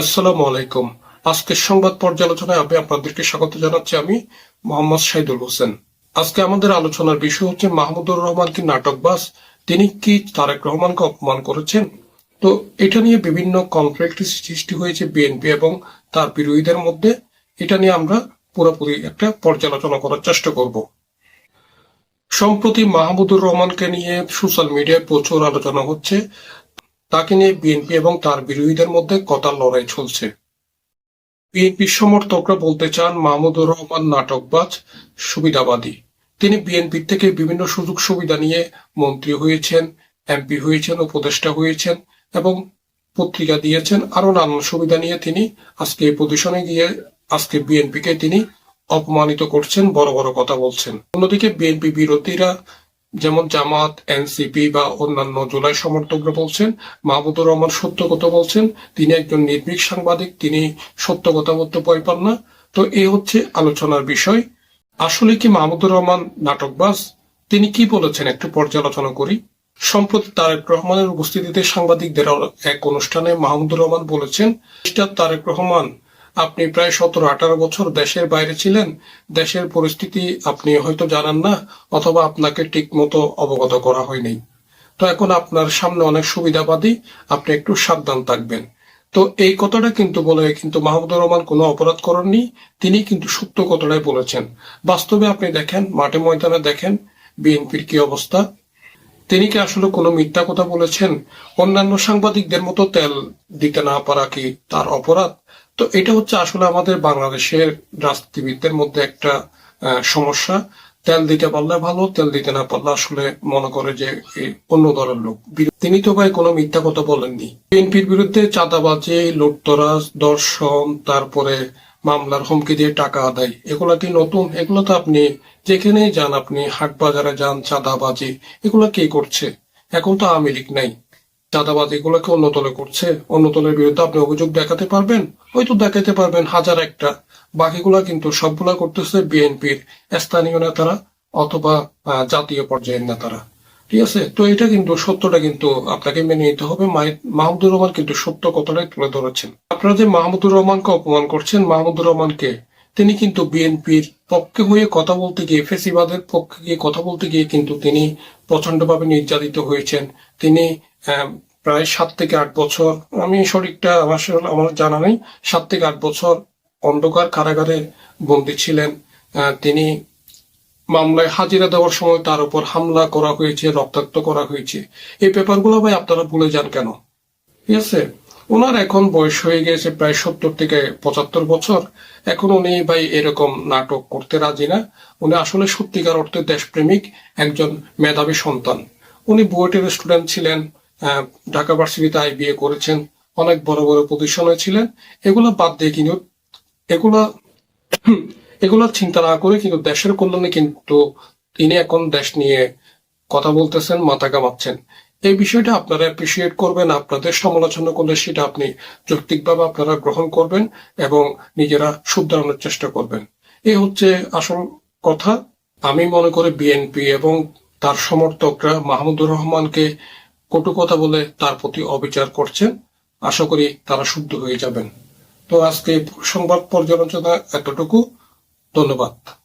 আসসালামু আলাইকুম। আজকের সংবাদ পর্যালোচনায় আমি আপনাদেরকে স্বাগত জানাচ্ছি আমি মোহাম্মদ শাহিদুল হোসেন। আজকে আমাদের আলোচনার বিষয় হচ্ছে মাহমুদুর নাটকবাজ, তিনি কি তারেক রহমানকে অপমান করেছেন? তো এটা নিয়ে বিভিন্ন কনফ্লিক্ট সৃষ্টি হয়েছে বিএনপি এবং তার বিরোধীদের মধ্যে। এটা নিয়ে আমরা পুরোপুরি একটা পর্যালোচনা করার চেষ্টা করব। সম্প্রতি মাহমুদুর রহমানকে নিয়ে সোশ্যাল মিডিয়ায় প্রচুর আলোচনা হচ্ছে। তাকে নিয়ে বিএনপি এবং তার বিরোধীদের মধ্যে কথার লড়াই চলছে। বিএনপির সমর্থকরা বলতে চান, মাহমুদুর রহমান নাটকবাজ, সুবিধাবাদী। তিনি বিএনপি থেকে বিভিন্ন সুযোগ সুবিধা নিয়ে মন্ত্রী হয়েছেন, এমপি হয়েছেন, উপদেষ্টা হয়েছেন এবং পত্রিকা দিয়েছেন আরও নানান সুবিধা নিয়ে তিনি আজকে এই পজিশনে গিয়ে আজকে বিএনপিকে তিনি অপমানিত করছেন, বড় বড় কথা বলছেন। অন্যদিকে বিএনপি বিরোধীরা যেমন জামাত, এনসিপি বা অন্যান্য জুলাই সমর্থকরা বলছেন, মাহমুদুর রহমান সত্য কথা বলছেন, তিনি একজন নির্ভীক সাংবাদিক, তিনি সত্য কথা বলতে ভয় পান না। তো এই হচ্ছে আলোচনার বিষয়। আসলে কি মাহমুদুর রহমান নাটকবাজ? তিনি কি বলেছেন একটু পর্যালোচনা করি। সম্প্রতি তারেক রহমানের উপস্থিতিতে সাংবাদিকদের এক অনুষ্ঠানে মাহমুদুর রহমান বলেছেন তারেক রহমান আপনি প্রায় সতেরো, আঠারো বছর দেশের বাইরে ছিলেন, দেশের পরিস্থিতি আপনি হয়তো জানান না, অথবা আপনাকে ঠিক মতো অবগত করা হয়নি। তো এখন আপনার সামনে অনেক সুবিধাবাদী, আপনি একটু সাবধান থাকবেন। তো এই কথাটা কিন্তু বলে কিন্তু মাহমুদুর রহমান কোনো অপরাধ করেননি, তিনি কিন্তু সত্য কথাটাই বলেছেন। বাস্তবে আপনি দেখেন, মাঠে ময়দানে দেখেন, বিএনপির কি অবস্থা। তিনি কি আসলে কোনো মিথ্যা কথা বলেছেন? অন্যান্য সাংবাদিকদের মতো তেল দিতে না পারা কি তার অপরাধ? তো এটা হচ্ছে আসলে আমাদের বাংলাদেশের রাজনীতিবিদদের মধ্যে একটা সমস্যা। তেল দিতে পারলে ভালো, তেল দিতে না পারলে আসলে মনে করে যে অন্য দলের লোক। তিনি তো ভাই কোনো মিথ্যা কথা বলেননি। বিএনপির বিরুদ্ধে চাঁদাবাজি, লুটতরাজ, দর্শন, তারপরে মামলার হুমকি দিয়ে টাকা আদায়, এগুলা কি নতুন? এগুলো তো আপনি যেখানেই যান, আপনি হাট বাজারে যান, চাঁদাবাজি, এগুলো কে করছে? এখন তো আওয়ামী লীগ নাই। চাঁদাবাজ এগুলোকে অন্য দলে করছে? অন্য দলের বিরুদ্ধে আপনি অভিযোগ দেখাতে পারবেন? হয়তো দেখাতে পারবেন হাজার একটা। বাকিগুলা কিন্তু সবগুলা করতেছে বিএনপির স্থানীয় নেতারা অথবা জাতীয় পর্যায়ের নেতারা। ঠিক আছে? তো এটা কিন্তু সত্যটা কিন্তু আপনাকে মেনে নিতে হবে। মাহমুদুর রহমান কিন্তু সত্য কথাটাই তুলে ধরেছেন। আপনারা যে মাহমুদুর রহমানকে অপমান করছেন, মাহমুদুর রহমানকে তিনি কিন্তু বিএনপির পক্ষে হয়ে কথা বলতে গিয়ে, ফেসিবাদের পক্ষে গিয়ে কথা বলতে গিয়ে কিন্তু তিনি প্রচন্ডভাবে নির্যাতিত হয়েছেন। তিনি প্রায় সাত থেকে আট বছর, আমি সঠিকটা আমার আমার জানা নেই, সাত থেকে আট বছর অন্ধকার কারাগারে বন্দী ছিলেন। তিনি মামলায় হাজিরা দেওয়ার সময় তার উপর হামলা করা হয়েছে, রক্তাক্ত করা হয়েছে। এই পেপারগুলো ভাই আপনারা ভুলে যান কেন? ঠিক আছে? ওনার এখন বয়স হয়ে গেছে প্রায় সত্তর থেকে পঁচাত্তর বছর। এখন উনি ভাই এরকম নাটক করতে রাজি না। উনি আসলে সত্যিকার অর্থে দেশপ্রেমিক, একজন মেধাবী সন্তান। উনি বুয়েটের স্টুডেন্ট ছিলেন ঢাকা ভার্সিটিতে আই বিএ করেছেন, অনেক বড় বড় পজিশনে ছিলেন। এগুলো বাদ দিয়ে কিন্তু এগুলা এগুলো চিন্তা না করে কিন্তু দেশের কল্যাণে কিন্তু তিনি এখন দেশ নিয়ে কথা বলতেছেন, মাথা কামাচ্ছেন এই বিষয়টা আপনারা অ্যাপ্রিসিয়েট করবেন, আপনাদের সমালোচনা করলে সেটা আপনি যৌক্তিকভাবে আপনারা গ্রহণ করবেন এবং নিজেরা শুধরানোর চেষ্টা করবেন। এই হচ্ছে আসল কথা। আমি মনে করি বিএনপি এবং তার সমর্থকরা মাহমুদুর রহমানকে কটু কথা বলে তার প্রতি অবিচার করছেন। আশা করি তারা শুদ্ধ হয়ে যাবেন। তো আজকে সংবাদ পর্যালোচনা এতটুকু। ধন্যবাদ।